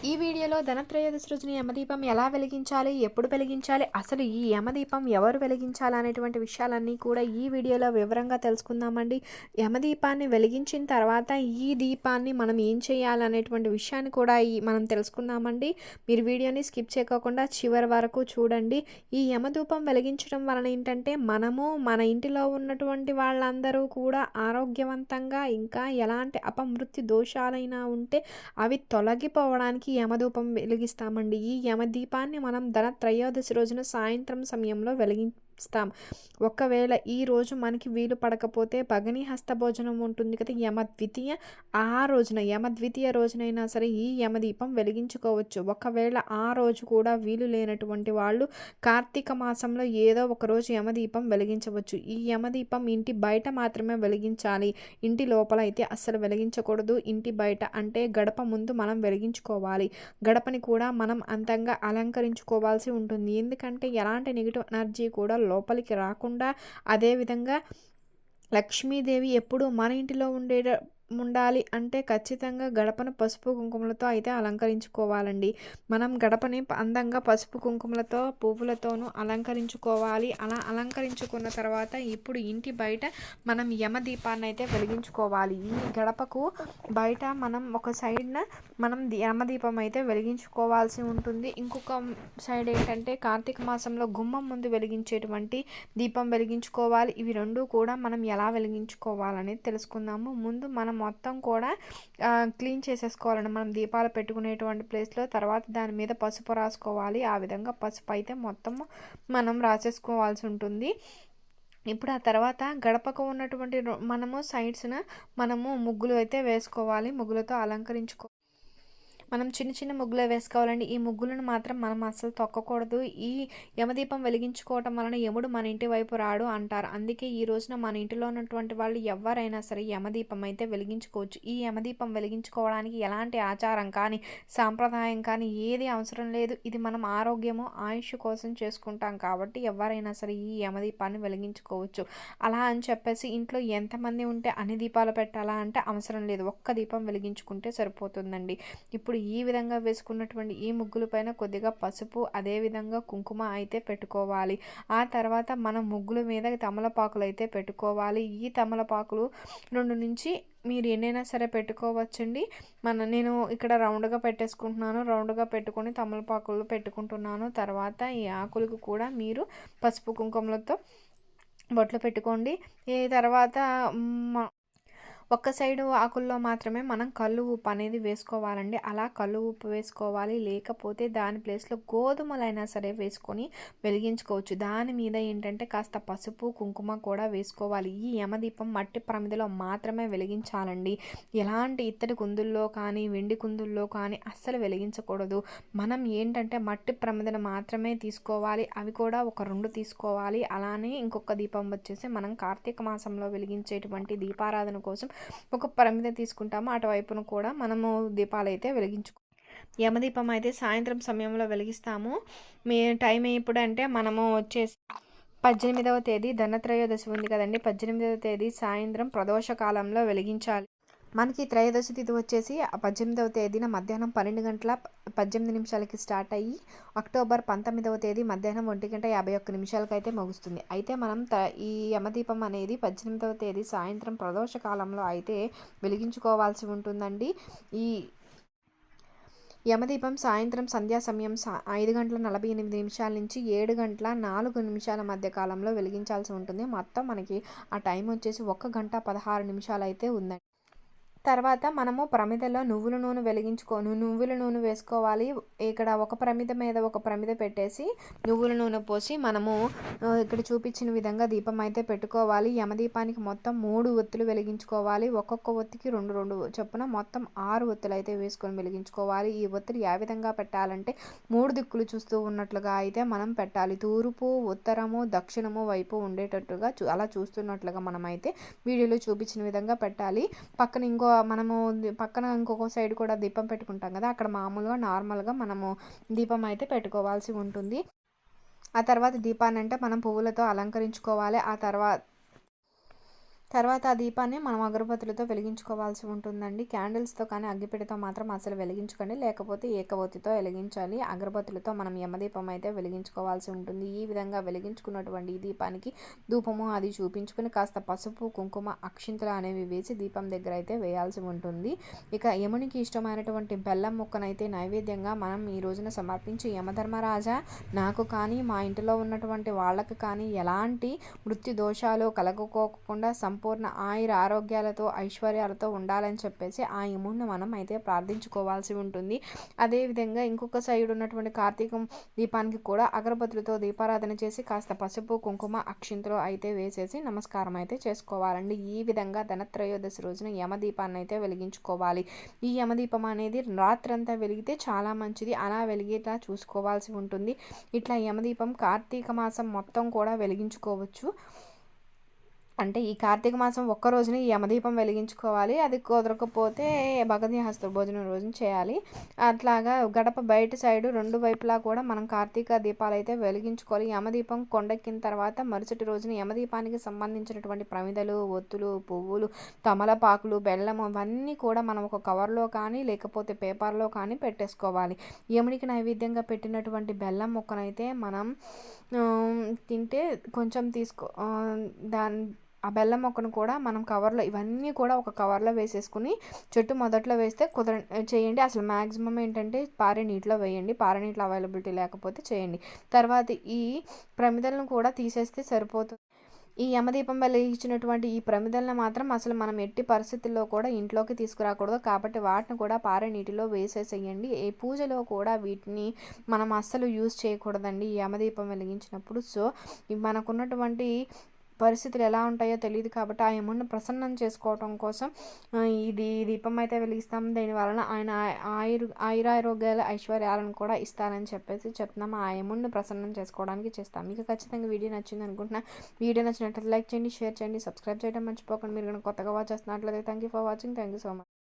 ఈ వీడియోలో ధనత్రయోదశి రోజున యమదీపం ఎలా వెలిగించాలి ఎప్పుడు వెలిగించాలి అసలు ఈ యమదీపం ఎవరు వెలిగించాలి అనేటువంటి విషయాలన్నీ కూడా ఈ వీడియోలో వివరంగా తెలుసుకుందామండి. యమదీపాన్ని వెలిగించిన తర్వాత ఈ దీపాన్ని మనం ఏం చేయాలి అనేటువంటి విషయాన్ని కూడా ఈ మనం తెలుసుకుందామండి. మీరు వీడియోని స్కిప్ చేయకోకుండా చివరి వరకు చూడండి. ఈ యమదూపం వెలిగించడం వలన ఏంటంటే మనము మన ఇంటిలో ఉన్నటువంటి వాళ్ళందరూ కూడా ఆరోగ్యవంతంగా ఇంకా ఎలాంటి అపమృత్యు దోషాలైనా ఉంటే అవి తొలగిపోవడానికి యమధూపం వెలిగిస్తామండి. ఈ యమదీపాన్ని మనం ధన త్రయోదశి రోజున సాయంత్రం సమయంలో వెలిగి ఇస్తాం ఒకవేళ ఈ రోజు మనకి వీలు పడకపోతే భగని హస్త భోజనం ఉంటుంది కదా యమ ద్వితీయ ఆ రోజున యమ ద్వితీయ రోజునైనా సరే ఈ యమదీపం వెలిగించుకోవచ్చు. ఒకవేళ ఆ రోజు కూడా వీలు లేనటువంటి వాళ్ళు కార్తీక మాసంలో ఏదో ఒక రోజు యమదీపం వెలిగించవచ్చు. ఈ యమదీపం ఇంటి బయట మాత్రమే వెలిగించాలి. ఇంటి లోపల అయితే అస్సలు వెలిగించకూడదు. ఇంటి బయట అంటే గడప ముందు మనం వెలిగించుకోవాలి. గడపని కూడా మనం అంతంగా అలంకరించుకోవాల్సి ఉంటుంది. ఎందుకంటే ఎలాంటి నెగిటివ్ ఎనర్జీ కూడా లోపలికి రాకుండా అదేవిధంగా లక్ష్మీదేవి ఎప్పుడు మన ఇంటిలో ఉండే ఉండాలి అంటే ఖచ్చితంగా గడపను పసుపు కుంకుమలతో అయితే అలంకరించుకోవాలండి. మనం గడపని అందంగా పసుపు కుంకుమలతో పువ్వులతోనూ అలంకరించుకోవాలి. అలా అలంకరించుకున్న తర్వాత ఇప్పుడు ఇంటి బయట మనం యమ దీపాన్ని అయితే వెలిగించుకోవాలి. ఈ గడపకు బయట మనం ఒక సైడ్న మనం యమదీపం అయితే వెలిగించుకోవాల్సి ఉంటుంది. ఇంకొక సైడ్ ఏంటంటే కార్తీక మాసంలో గుమ్మం ముందు వెలిగించేటువంటి దీపం వెలిగించుకోవాలి. ఇవి రెండు కూడా మనం ఎలా వెలిగించుకోవాలనేది తెలుసుకుందాము. ముందు మనం మొత్తం కూడా క్లీన్ చేసేసుకోవాలండి. మనం దీపాలు పెట్టుకునేటువంటి ప్లేస్లో తర్వాత దాని మీద పసుపు రాసుకోవాలి. ఆ విధంగా పసుపు అయితే మొత్తం మనం రాసేసుకోవాల్సి ఉంటుంది. ఇప్పుడు ఆ తర్వాత గడపకు ఉన్నటువంటి మనము సైడ్స్న మనము ముగ్గులు అయితే వేసుకోవాలి. ముగ్గులతో అలంకరించుకో మనం చిన్న చిన్న ముగ్గులు వేసుకోవాలండి. ఈ ముగ్గులను మాత్రం మనం అస్సలు తొక్కకూడదు. ఈ యమదీపం వెలిగించుకోవటం వలన యముడు మన ఇంటి వైపు రాడు అంటారు. అందుకే ఈ రోజున మన ఇంటిలో ఉన్నటువంటి వాళ్ళు ఎవరైనా సరే యమదీపం అయితే వెలిగించుకోవచ్చు. ఈ యమదీపం వెలిగించుకోవడానికి ఎలాంటి ఆచారం కానీ సాంప్రదాయం కానీ ఏది అవసరం లేదు. ఇది మనం ఆరోగ్యము ఆయుష్ కోసం చేసుకుంటాం కాబట్టి ఎవరైనా సరే ఈ యమదీపాన్ని వెలిగించుకోవచ్చు. అలా అని చెప్పేసి ఇంట్లో ఎంతమంది ఉంటే అన్ని దీపాలు పెట్టాలా అంటే అవసరం లేదు. ఒక్క దీపం వెలిగించుకుంటే సరిపోతుందండి. ఇప్పుడు ఈ విధంగా వేసుకున్నటువంటి ఈ ముగ్గుల పైన కొద్దిగా పసుపు అదేవిధంగా కుంకుమ అయితే పెట్టుకోవాలి. ఆ తర్వాత మనం ముగ్గుల మీద తమలపాకులు అయితే పెట్టుకోవాలి. ఈ తమలపాకులు రెండు నుంచి మీరు ఎన్నైనా సరే పెట్టుకోవచ్చండి. మన నేను ఇక్కడ రౌండ్గా పెట్టేసుకుంటున్నాను. రౌండ్గా పెట్టుకొని తమలపాకులు పెట్టుకుంటున్నాను. తర్వాత ఈ ఆకులకు కూడా మీరు పసుపు కుంకుమలతో బొట్లు పెట్టుకోండి. ఈ తర్వాత ఒక్క సైడు ఆకుల్లో మాత్రమే మనం కళ్ళు ఉప్పు అనేది వేసుకోవాలండి. అలా కళ్ళు ఉప్పు వేసుకోవాలి. లేకపోతే దాని ప్లేస్లో గోధుమలైనా సరే వేసుకొని వెలిగించుకోవచ్చు. దాని మీద ఏంటంటే కాస్త పసుపు కుంకుమ కూడా వేసుకోవాలి. ఈ యమదీపం మట్టి ప్రమిదలో మాత్రమే వెలిగించాలండి. ఎలాంటి ఇత్తడి కుందుల్లో కానీ వెండి కుందుల్లో కానీ అస్సలు వెలిగించకూడదు. మనం ఏంటంటే మట్టి ప్రమిదను మాత్రమే తీసుకోవాలి. అవి కూడా ఒక రెండు తీసుకోవాలి. అలానే ఇంకొక దీపం వచ్చేసి మనం కార్తీక మాసంలో వెలిగించేటువంటి దీపారాధన కోసం ఒక ప్రమిద తీసుకుంటాము. అటువైపును కూడా మనము దీపాలు అయితే వెలిగించుకో యమదీపం అయితే సాయంత్రం సమయంలో వెలిగిస్తాము. మీ టైం ఎప్పుడు అంటే మనము వచ్చేసి పద్దెనిమిదవ తేదీ ధనత్రయోదశి ఉంది కదండి. పద్దెనిమిదవ తేదీ సాయంత్రం ప్రదోష కాలంలో వెలిగించాలి. మనకి త్రయోదశి తిథి వచ్చేసి పద్దెనిమిదవ తేదీన మధ్యాహ్నం పన్నెండు గంటల పద్దెనిమిది నిమిషాలకి స్టార్ట్ అయ్యి అక్టోబర్ పంతొమ్మిదవ తేదీ మధ్యాహ్నం ఒంటి గంట యాభై ఒక్క నిమిషాలకు అయితే ముగుస్తుంది. అయితే మనం త ఈ యమదీపం అనేది పద్దెనిమిదవ తేదీ సాయంత్రం ప్రదోష కాలంలో అయితే వెలిగించుకోవాల్సి ఉంటుందండి. ఈ యమదీపం సాయంత్రం సంధ్యా సమయం ఐదు గంటల నలభై ఎనిమిది నిమిషాల నుంచి ఏడు గంటల నాలుగు నిమిషాల మధ్య కాలంలో వెలిగించాల్సి ఉంటుంది. మొత్తం మనకి ఆ టైం వచ్చేసి ఒక గంట పదహారు నిమిషాలు అయితే ఉందండి. తర్వాత మనము ప్రమిదలో నువ్వుల నూనె వెలిగించుకోను నువ్వుల నూనె వేసుకోవాలి. ఇక్కడ ఒక ప్రమిద మీద ఒక ప్రమిద పెట్టేసి నువ్వుల నూనె పోసి మనము ఇక్కడ చూపించిన విధంగా దీపం అయితే పెట్టుకోవాలి. యమదీపానికి మొత్తం మూడు ఒత్తులు వెలిగించుకోవాలి. ఒక్కొక్క ఒత్తికి రెండు రెండు చొప్పున మొత్తం ఆరు ఒత్తులు అయితే వేసుకొని వెలిగించుకోవాలి. ఈ ఒత్తులు ఏ విధంగా పెట్టాలంటే మూడు దిక్కులు చూస్తూ ఉన్నట్లుగా అయితే మనం పెట్టాలి. తూర్పు ఉత్తరము దక్షిణము వైపు ఉండేటట్టుగా అలా చూస్తున్నట్లుగా మనమైతే వీడియోలో చూపించిన విధంగా పెట్టాలి. పక్కన ఇంకో మనము పక్కన ఇంకొక సైడ్ కూడా దీపం పెట్టుకుంటాం కదా అక్కడ మామూలుగా నార్మల్గా మనము దీపం అయితే పెట్టుకోవాల్సి ఉంటుంది. ఆ తర్వాత దీపాన్ని అంటే మనం పువ్వులతో అలంకరించుకోవాలి ఆ తర్వాత తర్వాత ఆ దీపాన్ని మనం అగరబత్తులతో వెలిగించుకోవాల్సి ఉంటుందండి. క్యాండిల్స్తో కానీ అగ్గిపెట్టెతో మాత్రం అసలు వెలిగించుకోండి. లేకపోతే ఏకవత్తితో వెలిగించాలి. అగరబత్తులతో మనం యమదీపం అయితే వెలిగించుకోవాల్సి ఉంటుంది. ఈ విధంగా వెలిగించుకున్నటువంటి ఈ దీపానికి ధూపము అది చూపించుకుని కాస్త పసుపు కుంకుమ అక్షింతలు అనేవి వేసి దీపం దగ్గర అయితే వేయాల్సి ఉంటుంది. ఇక యమునికి ఇష్టమైనటువంటి బెల్లం ముక్కనైతే నైవేద్యంగా మనం ఈ రోజున సమర్పించి యమధర్మరాజా నాకు కానీ మా ఇంటిలో ఉన్నటువంటి వాళ్ళకు కానీ ఎలాంటి మృత్యు దోషాలు కలగకోకుండా సంపూర్ణ ఆయుర ఆరోగ్యాలతో ఐశ్వర్యాలతో ఉండాలని చెప్పేసి ఆ యముడిని మనం అయితే ప్రార్థించుకోవాల్సి ఉంటుంది. అదేవిధంగా ఇంకొక సైడ్ ఉన్నటువంటి కార్తీకం దీపానికి కూడా అగరబత్తులతో దీపారాధన చేసి కాస్త పసుపు కుంకుమ అక్షింతలు అయితే వేసేసి నమస్కారం అయితే చేసుకోవాలండి. ఈ విధంగా ధనత్రయోదశి రోజున యమదీపాన్ని అయితే వెలిగించుకోవాలి. ఈ యమదీపం అనేది రాత్రంతా వెలిగితే చాలా మంచిది. అలా వెలిగేలా చూసుకోవాల్సి ఉంటుంది. ఇట్లా యమదీపం కార్తీక మాసం మొత్తం కూడా వెలిగించుకోవచ్చు. అంటే ఈ కార్తీక మాసం ఒక్క రోజున ఈ యమదీపం వెలిగించుకోవాలి. అది కుదరకపోతే భగదీహస్త హస్త భోజనం రోజున చేయాలి. అట్లాగా గడప బయట సైడు రెండు వైపులా కూడా మనం కార్తీక దీపాలు అయితే వెలిగించుకోవాలి. యమదీపం కొండెక్కిన తర్వాత మరుసటి రోజున యమదీపానికి సంబంధించినటువంటి ప్రమిదలు ఒత్తులు పువ్వులు తమలపాకులు బెల్లం అవన్నీ కూడా మనం ఒక కవర్లో కానీ లేకపోతే పేపర్లో కానీ పెట్టేసుకోవాలి. యమునికి నైవేద్యంగా పెట్టినటువంటి బెల్లం మొక్కనైతే మనం తింటే కొంచెం తీసుకో దాని ఆ బెల్లం మొక్కను కూడా మనం కవర్లో ఇవన్నీ కూడా ఒక కవర్లో వేసేసుకుని చెట్టు మొదట్లో వేస్తే కుదర చేయండి. అసలు మ్యాక్సిమం ఏంటంటే పారే నీటిలో వేయండి పారే నీటిలో అవైలబిలిటీ లేకపోతే చేయండి. తర్వాత ఈ ప్రమిదలను కూడా తీసేస్తే సరిపోతుంది. ఈ యమదీపం వెలిగించినటువంటి ఈ ప్రమిదలను మాత్రం అసలు మనం ఎట్టి పరిస్థితుల్లో కూడా ఇంట్లోకి తీసుకురాకూడదు. కాబట్టి వాటిని కూడా పారే నీటిలో వేసేసేయండి. ఏ పూజలో కూడా వీటిని మనం అస్సలు యూజ్ చేయకూడదండి ఈ యమదీపం వెలిగించినప్పుడు. సో మనకున్నటువంటి పరిస్థితులు ఎలా ఉంటాయో తెలియదు కాబట్టి ఆ యముడిని ప్రసన్నం చేసుకోవటం కోసం ఇది దీపం అయితే వెలిగిస్తాం. దీని వలన ఆయన ఆయుర్ ఆయురారోగ్యాల ఐశ్వర్యాలను కూడా ఇస్తారని చెప్పేసి చెప్తున్నాం. ఆ యముడిని ప్రసన్నం చేసుకోవడానికి చేస్తాం. మీకు ఖచ్చితంగా వీడియో నచ్చింది అనుకుంటున్నా వీడియో నచ్చినట్లయితే లైక్ చేయండి షేర్ చేయండి సబ్స్క్రైబ్ చేయడం మర్చిపోకండి. మీరు కనుక కొత్తగా వాచ్ చేస్తున్నట్లయితే thank you for watching thank you so much